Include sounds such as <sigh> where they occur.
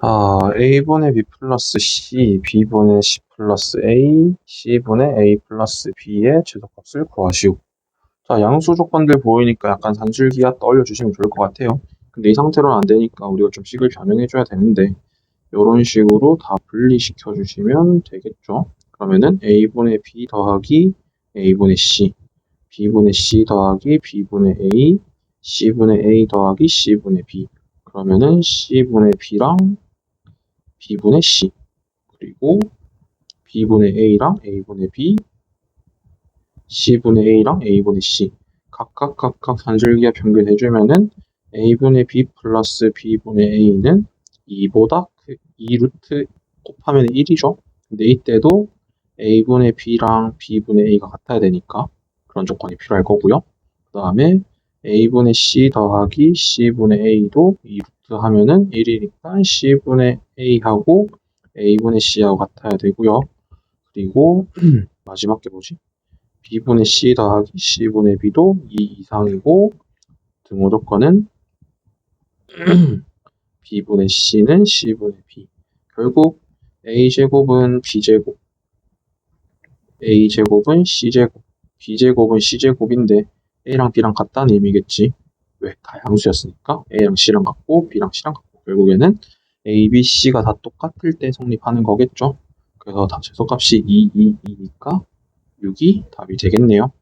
자, a분의 b 플러스 c, b분의 c 플러스 a, c분의 a 플러스 b의 최소값을 구하시오. 자, 양수 조건들 보이니까 약간 산술기하 떠올려 주시면 좋을 것 같아요. 근데 이 상태로는 안 되니까 우리가 좀 식을 변형해 줘야 되는데 이런 식으로 다 분리시켜 주시면 되겠죠. 그러면은 a분의 b 더하기 a분의 c, b분의 c 더하기 b분의 a, c분의 a 더하기 c분의 b. 그러면은 c분의 b랑 b분의 c 그리고 b분의 a랑 a분의 b c분의 a랑 a분의 c 각각 각각 산술기하 변경해주면은 a분의 b 플러스 b분의 a는 2보다 2 루트 곱하면 1이죠. 근데 이때도 a분의 b랑 b분의 a가 같아야 되니까 그런 조건이 필요할 거고요. 그 다음에 a분의 c 더하기 c분의 a도 2루트 하면은 1이니까 c분의 a하고 a분의 c하고 같아야 되고요. 그리고 <clears throat> 마지막 게 뭐지? b분의 c 더하기 c분의 b도 2 이상이고 등호 조건은 <clears throat> b분의 c는 c분의 b 결국 a제곱은 b제곱 a제곱은 c제곱 b제곱은 c제곱인데 a랑 b랑 같다는 의미겠지 왜? 다 양수였으니까 a랑 c랑 같고 b랑 c랑 같고 결국에는 a, b, c가 다 똑같을 때 성립하는 거겠죠 그래서 다 최소값이 2, 2, 2니까 6이 답이 되겠네요